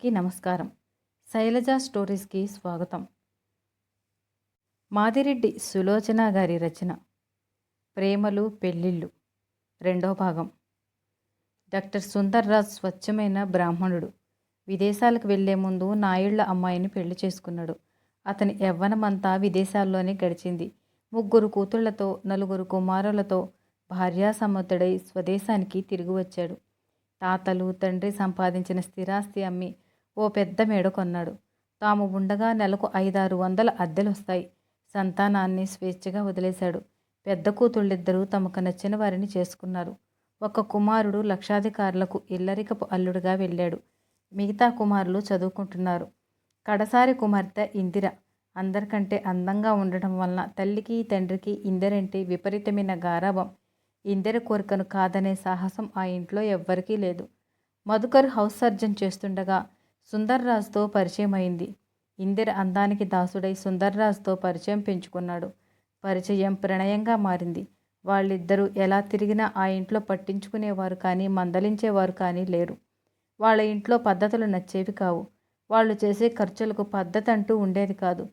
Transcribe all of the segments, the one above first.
కి నమస్కారం. శైలజ స్టోరీస్కి స్వాగతం. మాదిరెడ్డి సులోచన గారి రచన. ప్రేమలు పెళ్ళిళ్ళు. రెండో భాగం. డాక్టర్ సుందర్రాజ్ స్వచ్ఛమైన బ్రాహ్మణుడు. విదేశాలకు వెళ్ళే ముందు నాయుళ్ళ అమ్మాయిని పెళ్ళి చేసుకున్నాడు. అతని యవ్వనమంతా విదేశాల్లోనే గడిచింది. ముగ్గురు కూతుళ్ళతో నలుగురు కుమారులతో భార్యాసమ్మతుడై స్వదేశానికి తిరిగి వచ్చాడు. తాతలు తండ్రి సంపాదించిన స్థిరాస్తి అమ్మి ఓ పెద్ద మేడ కొన్నాడు. తాము ఉండగా నెలకు ఐదారు వందల అద్దెలు వస్తాయి సంతానాన్ని స్వేచ్ఛగా వదిలేశాడు. పెద్ద కూతుళ్ళిద్దరూ తమకు నచ్చిన వారిని చేసుకున్నారు. ఒక కుమారుడు లక్షాధికారులకు ఇల్లరికపు అల్లుడుగా వెళ్ళాడు. మిగతా కుమారులు చదువుకుంటున్నారు. కడసారి కుమార్తె ఇందిర. అందరికంటే అందంగా ఉండటం వలన తల్లికి తండ్రికి ఇందిరంటే విపరీతమైన గారాభం. ఇందిర కోరికను కాదనే సాహసం ఆ ఇంట్లో ఎవ్వరికీ లేదు. మధుకర్ హౌస్ సర్జన్ చేస్తుండగా సుందర్రాజ్తో పరిచయం అయింది ఇందిర అందానికి దాసుడై సుందర్రాజ్తో పరిచయం పెంచుకున్నాడు. పరిచయం ప్రణయంగా మారింది. వాళ్ళిద్దరూ ఎలా తిరిగినా ఆ ఇంట్లో పట్టించుకునేవారు కానీ మందలించేవారు కానీ లేరు. వాళ్ళ ఇంట్లో పద్ధతులు నచ్చేవి కావు. వాళ్ళు చేసే ఖర్చులకు పద్ధతి అంటూ ఉండేది కాదు.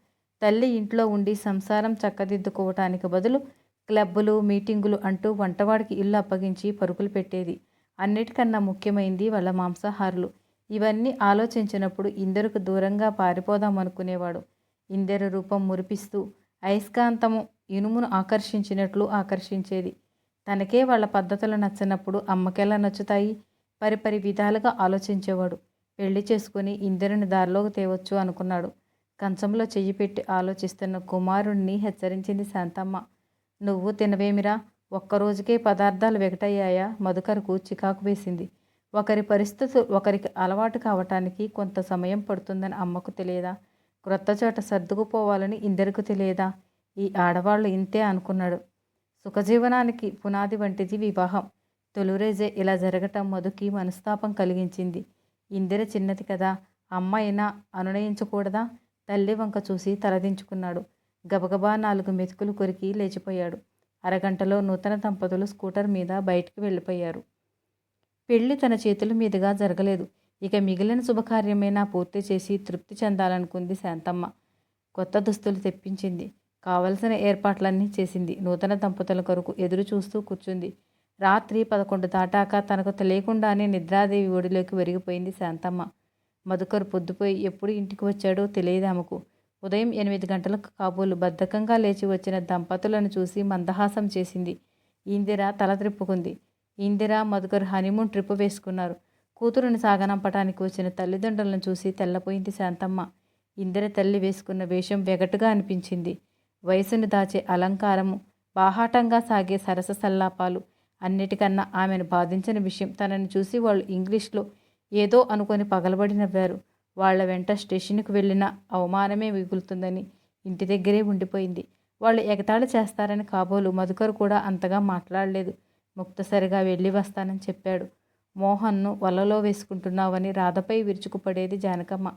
తల్లి ఇంట్లో ఉండి సంసారం చక్కదిద్దుకోవటానికి బదులు క్లబ్బులు మీటింగులు అంటూ వంటవాడికి ఇల్లు అప్పగించి పరుగులు పెట్టేది. అన్నిటికన్నా ముఖ్యమైంది వాళ్ళ మాంసాహారులు. ఇవన్నీ ఆలోచించినప్పుడు ఇందరుకు దూరంగా పారిపోదాం అనుకునేవాడు. ఇందరు రూపం మురిపిస్తూ అయస్కాంతము ఇనుమును ఆకర్షించినట్లు ఆకర్షించేది. తనకే వాళ్ళ పద్ధతులు నచ్చినప్పుడు అమ్మకెలా నచ్చుతాయి? పరిపరి విధాలుగా ఆలోచించేవాడు. పెళ్ళి చేసుకుని ఇందిరని దారిలోకి తేవచ్చు అనుకున్నాడు. కంచంలో చెయ్యి పెట్టి ఆలోచిస్తున్న కుమారుణ్ణి హెచ్చరించింది శాంతమ్మ. నువ్వు తినవేమిరా? ఒక్కరోజుకే పదార్థాలు వెగటయ్యాయా మధుకరకు చికాకు వేసింది. ఒకరి పరిస్థితులు ఒకరికి అలవాటు కావటానికి కొంత సమయం పడుతుందని అమ్మకు తెలియదా? క్రొత్త చోట సర్దుకుపోవాలని ఇందరికి తెలియదా? ఈ ఆడవాళ్ళు ఇంతే అనుకున్నాడు. సుఖజీవనానికి పునాది వంటిది వివాహం. తొలురేజే ఇలా జరగటం మధుకి మనస్తాపం కలిగించింది. ఇందిర చిన్నది కదా అమ్మ అయినా అనునయించకూడదా? తల్లి వంక చూసి తలదించుకున్నాడు. గబగబా నాలుగు మెతుకులు కొరికి లేచిపోయాడు. అరగంటలో నూతన దంపతులు స్కూటర్ మీద బయటికి వెళ్ళిపోయారు. పెళ్ళి తన చేతుల మీదుగా జరగలేదు. ఇక మిగిలిన శుభకార్యమైనా పూర్తి చేసి తృప్తి చెందాలనుకుంది శాంతమ్మ. కొత్త దుస్తులు తెప్పించింది. కావలసిన ఏర్పాట్లన్నీ చేసింది. నూతన దంపతుల కొరకు ఎదురు చూస్తూ కూర్చుంది. రాత్రి పదకొండు దాటాక తనకు తెలియకుండానే నిద్రాదేవి ఒడిలోకి వెరిగిపోయింది శాంతమ్మ. మధుకర్ పొద్దుపోయి ఎప్పుడు ఇంటికి వచ్చాడో తెలియదు ఆమెకు. ఉదయం ఎనిమిది గంటలకు కాబోలు బద్ధకంగా లేచి వచ్చిన దంపతులను చూసి మందహాసం చేసింది. ఇందిర తల త్రిప్పుకుంది ఇందిర మధుకర్ హనీమూన్ ట్రిప్ వేసుకున్నారు. కూతురుని సాగనంపటానికి వచ్చిన తల్లిదండ్రులను చూసి తెల్లపోయింది శాంతమ్మ. ఇందిర తల్లి వేసుకున్న వేషం వెగటుగా అనిపించింది. వయసును దాచే అలంకారము బాహాటంగా సాగే సరస సల్లాపాలు అన్నిటికన్నా ఆమెను బాధించిన విషయం తనని చూసి వాళ్ళు ఇంగ్లీష్లో ఏదో అనుకొని పగలబడి నవ్వారు వాళ్ళ వెంట స్టేషన్కు వెళ్ళిన అవమానమే మిగులుతుందని ఇంటి దగ్గరే ఉండిపోయింది. వాళ్ళు ఎగతాళి చేస్తారని కాబోలు మధుకర్ కూడా అంతగా మాట్లాడలేదు. ముక్తసరిగా వెళ్ళి వస్తానని చెప్పాడు. మోహన్ను వలలో వేసుకుంటున్నావని రాధపై విరుచుకుపడేది జానకమ్మ.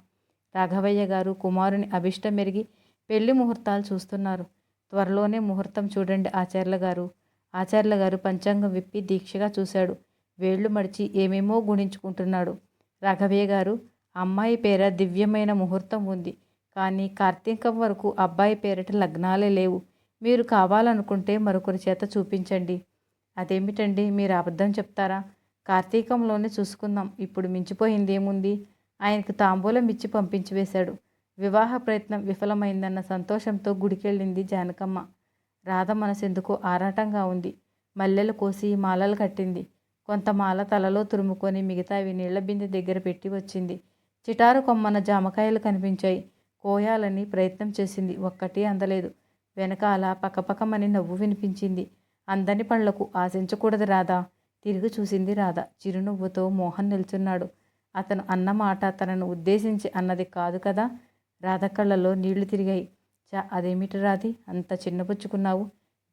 రాఘవయ్య గారు కుమారుని అభిష్టం మెరిగి పెళ్ళి ముహూర్తాలు చూస్తున్నారు. త్వరలోనే ముహూర్తం చూడండి ఆచార్యుల గారు. ఆచార్యుల గారు పంచాంగం విప్పి దీక్షగా చూశాడు. వేళ్ళు మడిచి ఏమేమో గుణించుకుంటున్నాడు. రాఘవయ్య గారు అమ్మాయి పేర దివ్యమైన ముహూర్తం ఉంది. కానీ కార్తీకం వరకు అబ్బాయి పేరిట లగ్నాలే లేవు. మీరు కావాలనుకుంటే మరొకరి చేత చూపించండి. అదేమిటండి? మీరు అబద్ధం చెప్తారా? కార్తీకంలోనే చూసుకుందాం. ఇప్పుడు మించిపోయింది ఏముంది ఆయనకు తాంబూలం ఇచ్చి పంపించి వేశాడు. వివాహ ప్రయత్నం విఫలమైందన్న సంతోషంతో గుడికెళ్ళింది జానకమ్మ. రాధ మనసెందుకో ఆరాటంగా ఉంది. మల్లెలు కోసి మాలలు కట్టింది. కొంత మాల తలలో తురుముకొని మిగతావి నీళ్ళ బిందె దగ్గర పెట్టి వచ్చింది. చిటారు కొమ్మన జామకాయలు కనిపించాయి. కోయాలని ప్రయత్నం చేసింది. ఒక్కటి అందలేదు. వెనకాల పక్కపక్కమని నవ్వు వినిపించింది. అందని పళ్ళకు ఆశించకూడదు రాధా. తిరిగి చూసింది రాధ. చిరునవ్వుతో మోహన్ నిల్చున్నాడు. అతను అన్న మాట తనను ఉద్దేశించి అన్నది కాదు కదా? రాధ కళ్ళలో నీళ్ళు తిరిగాయి. చా అదేమిటి రాధి? అంత చిన్నపుచ్చుకున్నావు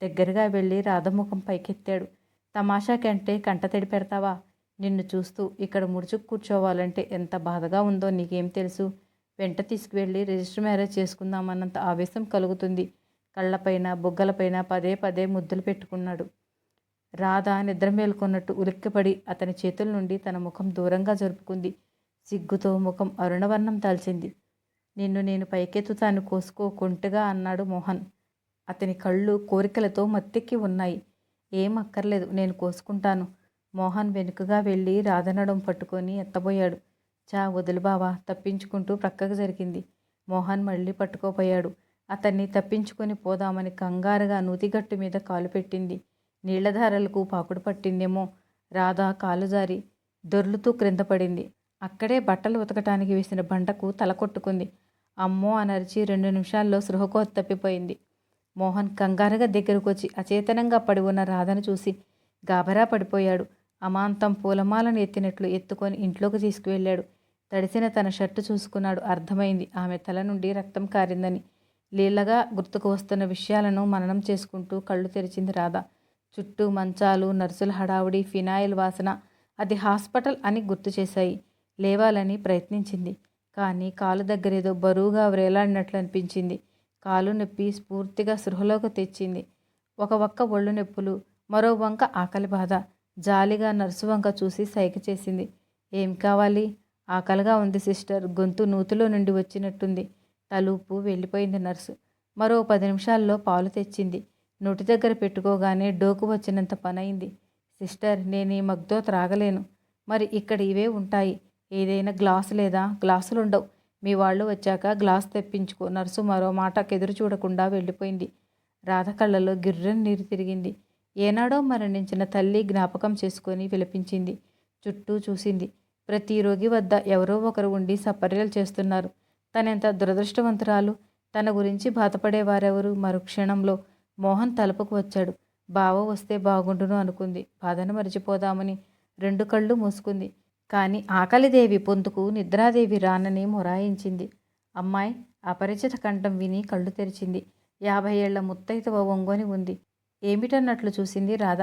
దగ్గరగా వెళ్ళి రాధముఖం పైకెత్తాడు. తమాషా కంటే కంట తడి పెడతావా? నిన్ను చూస్తూ ఇక్కడ ముడుచుకు కూర్చోవాలంటే ఎంత బాధగా ఉందో నీకేం తెలుసు? వెంట తీసుకువెళ్ళి రిజిస్టర్ మ్యారేజ్ చేసుకుందామన్నంత ఆవేశం కలుగుతుంది. కళ్ళపైన బుగ్గలపైన పదే పదే ముద్దులు పెట్టుకున్నాడు. రాధ నిద్ర మేల్కొన్నట్టు ఉలిక్కిపడి అతని చేతుల నుండి తన ముఖం దూరంగా జరుపుకుంది. సిగ్గుతో ముఖం అరుణవర్ణం దాల్చింది నిన్ను నేను పైకెత్తుతాను కోసుకో కొంటగా అన్నాడు మోహన్. అతని కళ్ళు కోరికలతో మత్తెక్కి ఉన్నాయి. ఏం అక్కర్లేదు నేను కోసుకుంటాను. మోహన్ వెనుకగా వెళ్ళి రాధనడం పట్టుకొని ఎత్తబోయాడు. చా వదులు బావా తప్పించుకుంటూ ప్రక్కకు జరిగింది. మోహన్ మళ్ళీ పట్టుకోపోయాడు. అతన్ని తప్పించుకొని పోదామని కంగారుగా నూతిగట్టు మీద కాలు పెట్టింది. నీళ్ళధారలకు పాకుడు పట్టిందేమో. రాధా కాలుజారి దొర్లుతూ క్రింద పడింది. అక్కడే బట్టలు ఉతకటానికి వేసిన బండకు తల కొట్టుకుంది. అమ్మో అనరిచి రెండు నిమిషాల్లో సృహకో తప్పిపోయింది. మోహన్ కంగారుగా దగ్గరకు వచ్చి అచేతనంగా పడి ఉన్న రాధను చూసి గాబరా పడిపోయాడు. అమాంతం పూలమాలను ఎత్తినట్లు ఎత్తుకొని ఇంట్లోకి తీసుకువెళ్ళాడు. తడిసిన తన షర్టు చూసుకున్నాడు. అర్థమైంది. ఆమె తల నుండి రక్తం కారిందని. లీలగా గుర్తుకు వస్తున్న విషయాలను మననం చేసుకుంటూ కళ్ళు తెరిచింది రాధ. చుట్టూ మంచాలు నర్సుల హడావుడి ఫినాయిల్ వాసన అది హాస్పిటల్ అని గుర్తు చేశాయి. లేవాలని ప్రయత్నించింది. కానీ కాలు దగ్గరేదో బరువుగా వ్రేలాడినట్లు అనిపించింది. కాలు నొప్పి స్ఫూర్తిగా సృహలోకి తెచ్చింది. ఒక వక్క ఒళ్ళు నొప్పులు మరో వంక ఆకలి బాధ. జాలిగా నర్సు వంక చూసి సైగ చేసింది. ఏం కావాలి? ఆకలిగా ఉంది సిస్టర్. గొంతు నూతిలో నుండి వచ్చినట్టుంది. తలూపు వెళ్ళిపోయింది నర్సు. మరో పది నిమిషాల్లో పాలు తెచ్చింది. నోటి దగ్గర పెట్టుకోగానే డోకు వచ్చినంత పనైంది సిస్టర్ నేను ఈ మగ్తో త్రాగలేను. మరి ఇక్కడ ఇవే ఉంటాయి. ఏదైనా గ్లాసు లేదా? గ్లాసులు ఉండవు. మీ వాళ్ళు వచ్చాక గ్లాస్ తెప్పించుకో. నర్సు మరో మాటకు ఎదురు చూడకుండా వెళ్ళిపోయింది. రాధ కళ్ళలో గిర్రని నీరు తిరిగింది. ఏనాడో మరణించిన తల్లి జ్ఞాపకం చేసుకొని విలపించింది. చుట్టూ చూసింది. ప్రతి రోగి వద్ద ఎవరో ఒకరు ఉండి సపర్యలు చేస్తున్నారు. తనెంత దురదృష్టవంతురాలు? తన గురించి బాధపడేవారెవరు? మరుక్షణంలో మోహన్ తలుపుకు వచ్చాడు. బావ వస్తే బాగుండును అనుకుంది. బాధను మరిచిపోదామని రెండు కళ్ళు మూసుకుంది. కానీ ఆకలిదేవి పొందుకు నిద్రాదేవి రానని మొరాయించింది. అమ్మాయి అపరిచిత కంఠం విని కళ్ళు తెరిచింది. యాభై ఏళ్ళ ముత్తైతవ ఒంగొని ఉంది. ఏమిటన్నట్లు చూసింది రాధ.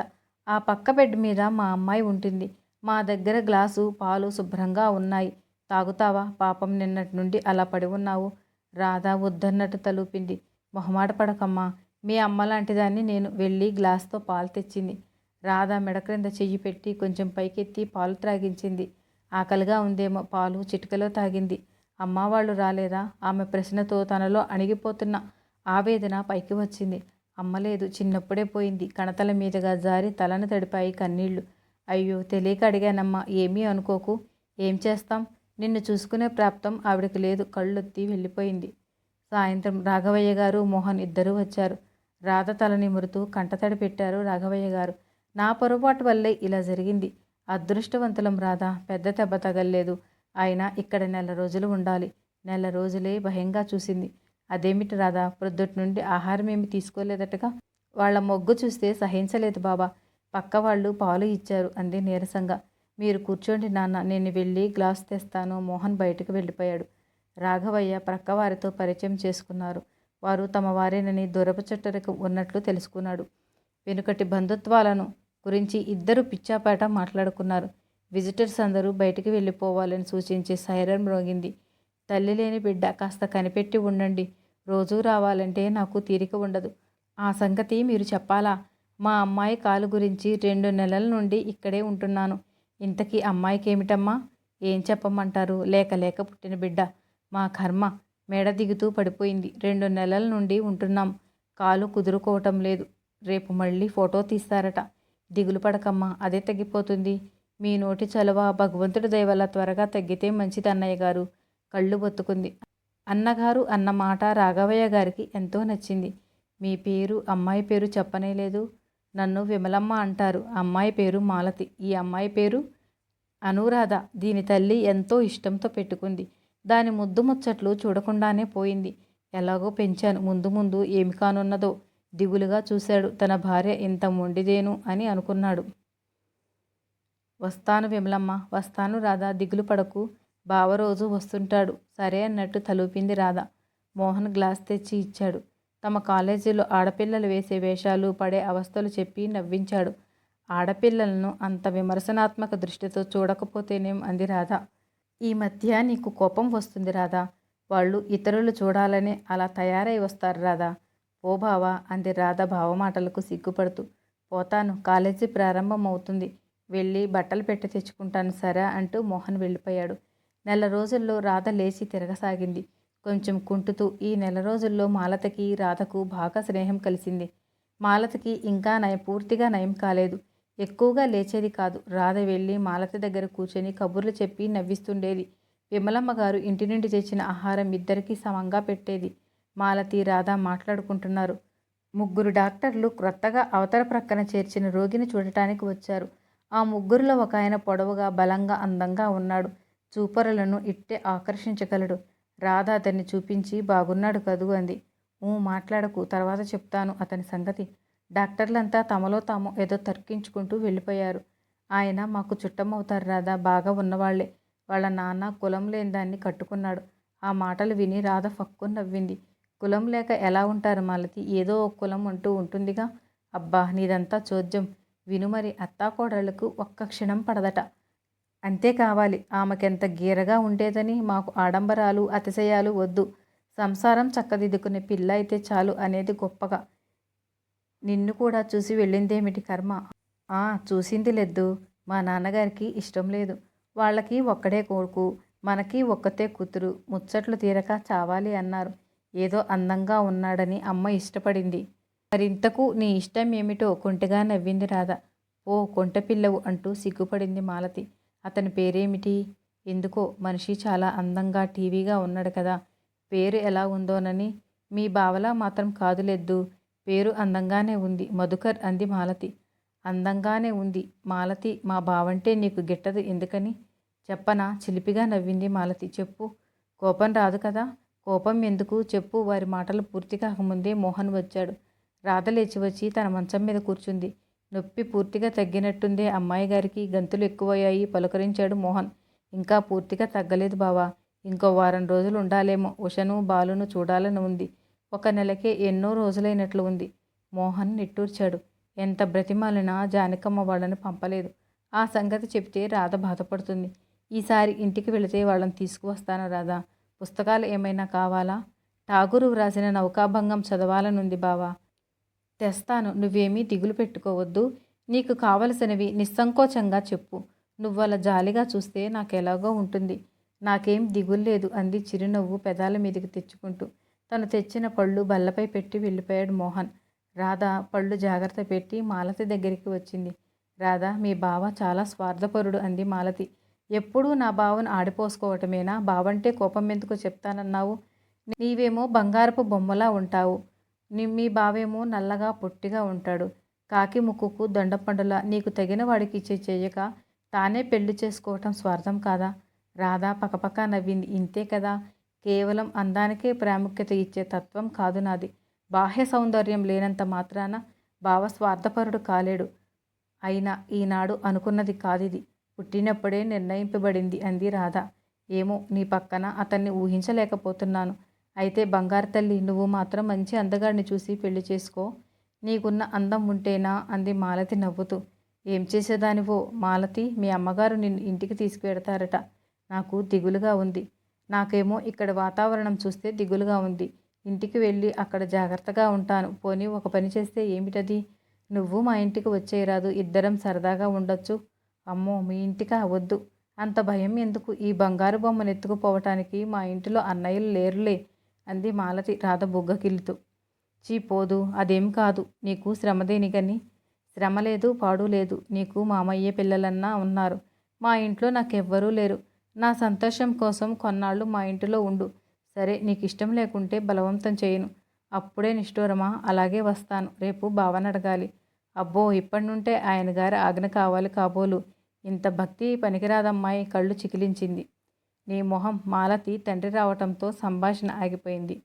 ఆ పక్క బెడ్ మీద మా అమ్మాయి ఉంటుంది. మా దగ్గర గ్లాసు పాలు శుభ్రంగా ఉన్నాయి. తాగుతావా? పాపం నిన్నటి నుండి అలా పడి ఉన్నావు. రాధా వద్దన్నట్టు తలూపింది. మొహమాట పడకమ్మా. మీ అమ్మ లాంటిదాన్ని నేను వెళ్ళి గ్లాస్తో పాలు తెచ్చింది. రాధ మెడ క్రింద చెయ్యి పెట్టి కొంచెం పైకెత్తి పాలు త్రాగించింది. ఆకలిగా ఉందేమో పాలు చిటికలో తాగింది. అమ్మ వాళ్ళు రాలేదా? ఆమె ప్రశ్నతో తనలో అణిగిపోతున్న ఆవేదన పైకి వచ్చింది. అమ్మలేదు చిన్నప్పుడే పోయింది. కణతల మీదుగా జారి తలను తడిపాయి కన్నీళ్ళు. అయ్యో తెలియక అడిగానమ్మా ఏమీ అనుకోకు. ఏం చేస్తాం? నిన్ను చూసుకునే ప్రాప్తం ఆవిడకి లేదు. కళ్ళొత్తి వెళ్ళిపోయింది. సాయంత్రం రాఘవయ్య గారు మోహన్ ఇద్దరూ వచ్చారు. రాధ తల నిమురుతూ కంటతడి పెట్టారు రాఘవయ్య గారు. నా పొరపాటు వల్లే ఇలా జరిగింది. అదృష్టవంతులం రాధా. పెద్ద దెబ్బ తగలలేదు. అయినా ఇక్కడ నెల రోజులు ఉండాలి. నెల రోజులే భయంగా చూసింది. అదేమిటి రాధా? ప్రొద్దుటి నుండి ఆహారం ఏమి తీసుకోలేదటగా? వాళ్ళ మొగ్గు చూస్తే సహించలేదు బాబా. పక్క వాళ్ళు పాలు ఇచ్చారు అంది నీరసంగా. మీరు కూర్చోండి నాన్న నేను వెళ్ళి గ్లాస్ తెస్తాను. మోహన్ బయటకు వెళ్ళిపోయాడు. రాఘవయ్య ప్రక్కవారితో పరిచయం చేసుకున్నారు. వారు తమ వారేనని దొరపచట్టరకు ఉన్నట్లు తెలుసుకున్నాడు. వెనుకటి బంధుత్వాలను గురించి ఇద్దరు పిచ్చాపాట మాట్లాడుకున్నారు. విజిటర్స్ అందరూ బయటికి వెళ్ళిపోవాలని సూచించి సైరన్ మ్రోగింది తల్లి లేని బిడ్డ కాస్త కనిపెట్టి ఉండండి. రోజూ రావాలంటే నాకు తీరిక ఉండదు. ఆ సంగతి మీరు చెప్పాలా? మా అమ్మాయి కాలు గురించి రెండు నెలల నుండి ఇక్కడే ఉంటున్నాను. ఇంతకీ అమ్మాయికి ఏమిటమ్మా ఏం చెప్పమంటారు? లేక లేక పుట్టిన బిడ్డ. మా కర్మ మేడ దిగుతూ పడిపోయింది. రెండు నెలల నుండి ఉంటున్నాం. కాలు కుదురుకోవటం లేదు. రేపు మళ్ళీ ఫోటో తీస్తారట. దిగులు పడకమ్మా. అదే తగ్గిపోతుంది. మీ నోటి చలవ భగవంతుడి దయవల్ల త్వరగా తగ్గితే మంచిది అన్నయ్య గారు. కళ్ళు బొత్తుకుంది. అన్నగారు అన్న మాట రాఘవయ్య గారికి ఎంతో నచ్చింది. మీ పేరు అమ్మాయి పేరు చెప్పనే లేదు. నన్ను విమలమ్మ అంటారు. అమ్మాయి పేరు మాలతి. ఈ అమ్మాయి పేరు అనురాధ దీని తల్లి ఎంతో ఇష్టంతో పెట్టుకుంది. దాని ముద్దు ముచ్చట్లు చూడకుండానే పోయింది. ఎలాగో పెంచాను. ముందు ముందు ఏమి కానున్నదో దిగులుగా చూశాడు. తన భార్య ఇంత మొండిదేను అని అనుకున్నాడు. వస్తాను విమలమ్మ. వస్తాను రాధా. దిగులు పడకు. బావ రోజు వస్తుంటాడు. సరే అన్నట్టు తలూపింది రాధ. మోహన్ గ్లాస్ తెచ్చి ఇచ్చాడు. తమ కాలేజీలో ఆడపిల్లలు వేసే వేషాలు పడే అవస్థలు చెప్పి నవ్వించాడు. ఆడపిల్లలను అంత విమర్శనాత్మక దృష్టితో చూడకపోతేనేం అంది రాధ. ఈ మధ్య నీకు కోపం వస్తుంది రాధా. వాళ్ళు ఇతరులు చూడాలని అలా తయారై వస్తారు రాధా. ఓ బావా అంది రాధ భావమాటలకు సిగ్గుపడుతూ. పోతాను కాలేజీ ప్రారంభం అవుతుంది వెళ్ళి బట్టలు పెట్టి తెచ్చుకుంటాను సరే అంటూ మోహన్ వెళ్ళిపోయాడు. నెల రోజుల్లో రాధ లేచి తిరగసాగింది. కొంచెం కుంటుతూ ఈ నెల రోజుల్లో మాలతకి రాధకు బాగా స్నేహం కలిసింది. మాలతకి ఇంకా నయం పూర్తిగా నయం కాలేదు. ఎక్కువగా లేచేది కాదు. రాధ వెళ్ళి మాలతి దగ్గర కూర్చొని కబుర్లు చెప్పి నవ్విస్తుండేది. విమలమ్మ గారు ఇంటి నుండి తెచ్చిన ఆహారం ఇద్దరికీ సమంగా పెట్టేది. మాలతి రాధ మాట్లాడుకుంటున్నారు. ముగ్గురు డాక్టర్లు క్రొత్తగా అవతల ప్రక్కన చేర్చిన రోగిని చూడటానికి వచ్చారు. ఆ ముగ్గురిలో ఒక ఆయన పొడవుగా బలంగా అందంగా ఉన్నాడు. చూపరులను ఇట్టే ఆకర్షించగలడు. రాధ అతన్ని చూపించి బాగున్నాడు కదూ అంది. ఊ మాట్లాడకు తర్వాత చెప్తాను అతని సంగతి డాక్టర్లంతా తమలో తాము ఏదో తర్కించుకుంటూ వెళ్ళిపోయారు. ఆయన మాకు చుట్టమవుతారు రాధా బాగా ఉన్నవాళ్ళే. వాళ్ళ నాన్న కులం లేని దాన్ని కట్టుకున్నాడు. ఆ మాటలు విని రాధ ఫక్కు నవ్వింది. కులం లేక ఎలా ఉంటారు మాలతి? ఏదో ఒక కులం అంటూ ఉంటుందిగా. అబ్బా నీదంతా చోద్యం. విను మరి అత్తాకోడళ్ళకు ఒక్క క్షణం పడదట. అంతే కావాలి. ఆమెకెంత గీరగా ఉండేదని మాకు ఆడంబరాలు అతిశయాలు వద్దు. సంసారం చక్కదిద్దుకునే పిల్ల అయితే చాలు అనేది గొప్పగా. నిన్ను కూడా చూసి వెళ్ళిందేమిటి కర్మ? ఆ చూసింది లేదు మా నాన్నగారికి ఇష్టం లేదు. వాళ్ళకి ఒక్కడే కొడుకు మనకి ఒక్కతే కూతురు ముచ్చట్లు తీరక చావాలి అన్నారు. ఏదో అందంగా ఉన్నాడని అమ్మ ఇష్టపడింది. మరింతకు నీ ఇష్టం ఏమిటో కొంటగా నవ్వింది రాధ. ఓ కొంట పిల్లవు అంటూ సిగ్గుపడింది మాలతి. అతని పేరేమిటి? ఎందుకో మనిషి చాలా అందంగా టీవీగా ఉన్నాడు కదా. పేరు ఎలా ఉందోనని మీ బావలా మాత్రం కాదులెద్దు పేరు అందంగానే ఉంది. మధుకర్ అంది మాలతి. అందంగానే ఉంది. మాలతి మా బావంటే నీకు గిట్టదు ఎందుకని? చెప్పనా? చిలిపిగా నవ్వింది మాలతి. చెప్పు. కోపం రాదు కదా? కోపం ఎందుకు? చెప్పు. వారి మాటలు పూర్తి కాకముందే మోహన్ వచ్చాడు. రాధ లేచి వచ్చి తన మంచం మీద కూర్చుంది. నొప్పి పూర్తిగా తగ్గినట్టుందే అమ్మాయి గారికి. గంతులు ఎక్కువయ్యాయి. పలుకరించాడు మోహన్. ఇంకా పూర్తిగా తగ్గలేదు బావా. ఇంకో వారం రోజులు ఉండాలేమో. ఉషను బాలును చూడాలని ఉంది. ఒక నెలకే ఎన్నో రోజులైనట్లు ఉంది. మోహన్ నిట్టూర్చాడు. ఎంత బ్రతిమాలినా జానకమ్మ వాళ్ళని పంపలేదు. ఆ సంగతి చెప్తే రాధ బాధపడుతుంది. ఈసారి ఇంటికి వెళితే వాళ్ళని తీసుకువస్తాను రాధా. పుస్తకాలు ఏమైనా కావాలా? ఠాగూరు వ్రాసిన నౌకాభంగం చదవాలనుంది బావా. తెస్తాను. నువ్వేమీ దిగులు పెట్టుకోవద్దు. నీకు కావలసినవి నిస్సంకోచంగా చెప్పు. నువ్వలా జాలిగా చూస్తే నాకెలాగో ఉంటుంది. నాకేం దిగులు లేదు అంది చిరునవ్వు పెదాల మీదకి తెచ్చుకుంటూ. తను తెచ్చిన పళ్ళు బల్లపై పెట్టి వెళ్ళిపోయాడు మోహన్. రాధ పళ్ళు జాగ్రత్త పెట్టి మాలతి దగ్గరికి వచ్చింది. రాధా మీ బావ చాలా స్వార్థపరుడు అంది మాలతి. ఎప్పుడూ నా బావను ఆడిపోసుకోవటమేనా? బావంటే కోపం ఎందుకు చెప్తానన్నావు? నీవేమో బంగారపు బొమ్మలా ఉంటావు. మీ బావేమో నల్లగా పొట్టిగా ఉంటాడు. కాకి ముక్కుకు దండపండులా నీకు తగిన వాడికి ఇచ్చే చేయక తానే పెళ్ళి చేసుకోవటం స్వార్థం కాదా? రాధా పకపక నవ్వింది. ఇంతే కదా? కేవలం అందానికే ప్రాముఖ్యత ఇచ్చే తత్వం కాదు నాది. బాహ్య సౌందర్యం లేనంత మాత్రాన భావ స్వార్థపరుడు కాలేడు. అయినా ఈనాడు అనుకున్నది కాదిది. పుట్టినప్పుడే నిర్ణయింపబడింది అంది రాధ. ఏమో నీ పక్కన అతన్ని ఊహించలేకపోతున్నాను. అయితే బంగారు తల్లి నువ్వు మాత్రం మంచి అందగాడిని చూసి పెళ్ళి చేసుకో. నీకున్న అందం ఉంటేనా అంది మాలతి నవ్వుతూ. ఏం చేసేదానివో? మాలతి మీ అమ్మగారు నిన్ను ఇంటికి తీసుకువెడతారట. నాకు దిగులుగా ఉంది. నాకేమో ఇక్కడ వాతావరణం చూస్తే దిగులుగా ఉంది. ఇంటికి వెళ్ళి అక్కడ జాగ్రత్తగా ఉంటాను. పోనీ ఒక పని చేస్తే ఏమిటది? నువ్వు మా ఇంటికి వచ్చేయరాదు. ఇద్దరం సరదాగా ఉండొచ్చు. అమ్మో మీ ఇంటికా? వద్దు. అంత భయం ఎందుకు? ఈ బంగారు బొమ్మను ఎత్తుకుపోవటానికి మా ఇంటిలో అన్నయ్యలు లేరులే అంది మాలతి రాధ బుగ్గకిల్లుతూ. చీ పోదు. అదేం కాదు. నీకు శ్రమదేనికని శ్రమ లేదు పాడు లేదు. నీకు మామయ్య పిల్లలన్నా ఉన్నారు. మా ఇంట్లో నాకెవ్వరూ లేరు. నా సంతోషం కోసం కొన్నాళ్ళు మా ఇంటిలో ఉండు. సరే నీకు ఇష్టం లేకుంటే బలవంతం చేయను. అప్పుడే నిష్ఠూరమా? అలాగే వస్తాను. రేపు బావని అడగాలి. అబ్బో ఇప్పటి నుంటే ఆయన గారి ఆజ్ఞ కావాలి కాబోలు. ఇంత భక్తి పనికిరాదమ్మాయి కళ్ళు చికిలించింది. నీ మొహం మాలతి తండ్రి రావటంతో సంభాషణ ఆగిపోయింది.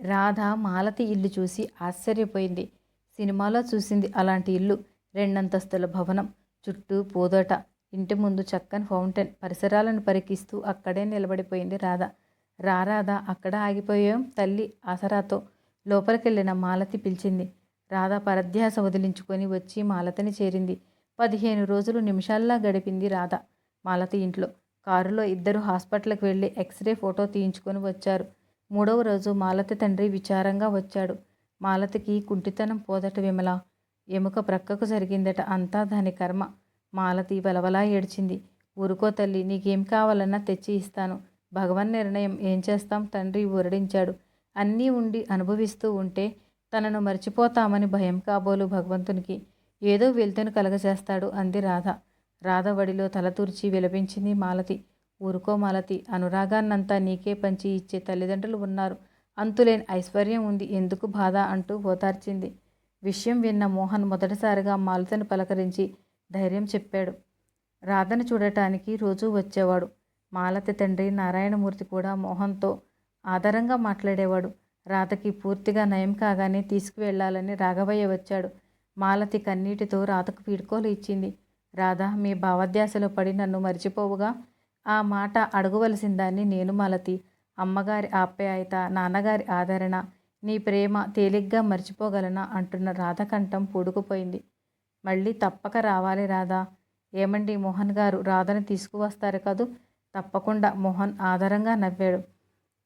రాధ మాలతి ఇల్లు చూసి ఆశ్చర్యపోయింది. సినిమాలో చూసింది అలాంటి ఇల్లు. రెండంతస్తుల భవనం. చుట్టూ పూదోట. ఇంటి ముందు చక్కని ఫౌంటైన్ పరిసరాలను పరికిస్తూ అక్కడే నిలబడిపోయింది రాధ. రారాధ అక్కడ ఆగిపోయాం తల్లి ఆసరాతో. లోపలికెళ్ళిన మాలతి పిలిచింది. రాధ పరధ్యాస వదిలించుకొని వచ్చి మాలతిని చేరింది. పదిహేను రోజులు నిమిషాల్లా గడిపింది రాధ. మాలతి ఇంట్లో. కారులో ఇద్దరు హాస్పిటల్కి వెళ్ళి ఎక్స్రే ఫోటో తీయించుకొని వచ్చారు. మూడవ రోజు మాలతి తండ్రి విచారంగా వచ్చాడు. మాలతికి కుంటితనం పోదట విమల. ఎముక ప్రక్కకు జరిగిందట అంతా దాని కర్మ. మాలతి వలవలా ఏడ్చింది. ఊరుకో తల్లి నీకేం కావాలన్నా తెచ్చి ఇస్తాను. భగవన్ నిర్ణయం ఏం చేస్తాం? తండ్రి ఊరడించాడు. అన్నీ ఉండి అనుభవిస్తూ ఉంటే తనను మర్చిపోతామని భయం కాబోలు భగవంతునికి. ఏదో వెళ్తును కలగజేస్తాడు అంది రాధ. రాధ వడిలో తలతూర్చి విలపించింది మాలతి. ఊరుకో మాలతి అనురాగాన్నంతా నీకే పంచి ఇచ్చే తల్లిదండ్రులు ఉన్నారు. అంతులేని ఐశ్వర్యం ఉంది. ఎందుకు బాధ? అంటూ ఓదార్చింది. విషయం విన్న మోహన్ మొదటిసారిగా మాలతిని పలకరించి ధైర్యం చెప్పాడు. రాధను చూడటానికి రోజూ వచ్చేవాడు. మాలతి తండ్రి నారాయణమూర్తి కూడా మోహన్తో ఆధారంగా మాట్లాడేవాడు. రాధకి పూర్తిగా నయం కాగానే తీసుకువెళ్ళాలని రాఘవయ్య వచ్చాడు. మాలతి కన్నీటితో రాధకు పీడుకోలు ఇచ్చింది. రాధ మీ భావధ్యాసలో పడి నన్ను మర్చిపోవుగా? ఆ మాట అడగవలసిందాన్ని నేను మాలతి. అమ్మగారి ఆప్యాయత నాన్నగారి ఆదరణ నీ ప్రేమ తేలిగ్గా మర్చిపోగలనా అంటున్న రాధకంఠం పూడుకుపోయింది. మళ్ళీ తప్పక రావాలి రాధా. ఏమండి మోహన్ గారు? రాధని తీసుకువస్తారు కదూ? తప్పకుండా మోహన్ ఆధారంగా నవ్వాడు.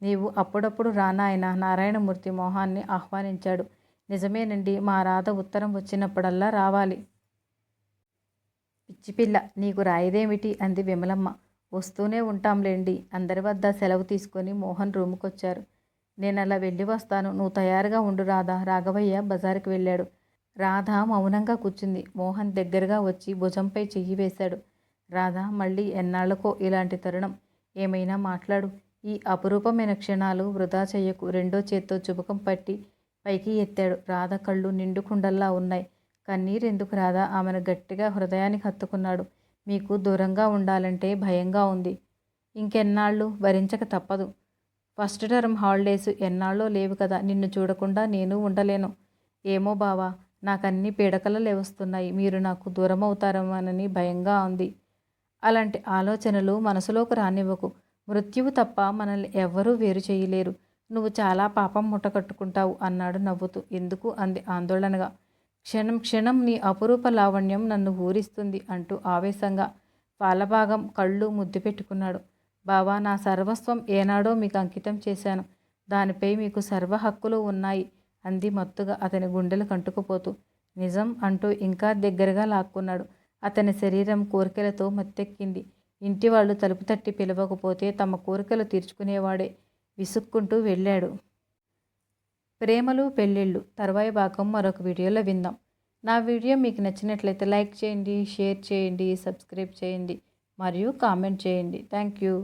నీవు అప్పుడప్పుడు రానాయన నారాయణమూర్తి మోహాన్ని ఆహ్వానించాడు. నిజమేనండి మా రాధ ఉత్తరం వచ్చినప్పుడల్లా రావాలి. పిచ్చిపిల్ల నీకు రాయిదేమిటి? అంది విమలమ్మ. వస్తూనే ఉంటాంలేండి. అందరి వద్ద సెలవు తీసుకొని మోహన్ రూముకొచ్చారు. నేను అలా వెళ్ళి వస్తాను. నువ్వు తయారుగా ఉండు రాధా. రాఘవయ్య బజారుకి వెళ్ళాడు. రాధ మౌనంగా కూర్చుంది. మోహన్ దగ్గరగా వచ్చి భుజంపై చెయ్యి వేశాడు. రాధ మళ్ళీ ఎన్నాళ్ళకో ఇలాంటి తరుణం. ఏమైనా మాట్లాడు. ఈ అపురూపమైన క్షణాలు వృధా చెయ్యకు రెండో చేత్తో చుబకం పట్టి పైకి ఎత్తాడు. రాధ కళ్ళు నిండుకుండల్లా ఉన్నాయి. కన్నీరెందుకు రాధ? ఆమెను గట్టిగా హృదయానికి హత్తుకున్నాడు. మీకు దూరంగా ఉండాలంటే భయంగా ఉంది. ఇంకెన్నాళ్ళు? భరించక తప్పదు. ఫస్ట్ టర్మ్ హాలిడేస్ ఎన్నాళ్ళో లేవు కదా. నిన్ను చూడకుండా నేను ఉండలేను. ఏమో బావా? నాకు అన్ని పీడకలు లేవస్తున్నాయి. మీరు నాకు దూరం అవుతారమోనని భయంగా ఉంది. అలాంటి ఆలోచనలు మనసులోకి రానివ్వకు. మృత్యువు తప్ప మనల్ని ఎవ్వరూ వేరు చేయలేరు. నువ్వు చాలా పాపం ముట్టకట్టుకుంటావు అన్నాడు నవ్వుతూ. ఎందుకు? అంది ఆందోళనగా. క్షణం క్షణం నీ అపురూప లావణ్యం నన్ను ఊరిస్తుంది అంటూ ఆవేశంగా పాలభాగం కళ్ళు ముద్దు పెట్టుకున్నాడు. బావా నా సర్వస్వం ఏనాడో మీకు అంకితం చేశాను. దానిపై మీకు సర్వ హక్కులు ఉన్నాయి. అంది మత్తుగా అతని గుండెలు కంటుకుపోతూ. నిజం అంటూ ఇంకా దగ్గరగా లాక్కున్నాడు. అతని శరీరం కోరికలతో మత్తెక్కింది. ఇంటి వాళ్ళు తలుపు తట్టి పిలవకపోతే తమ కోరికలు తీర్చుకునేవాడే. విసుక్కుంటూ వెళ్ళాడు. ప్రేమలు పెళ్ళిళ్ళు. తర్వాయి భాగం మరొక వీడియోలో విందాం. నా వీడియో మీకు నచ్చినట్లయితే లైక్ చేయండి షేర్ చేయండి సబ్స్క్రైబ్ చేయండి మరియు కామెంట్ చేయండి. Thank you.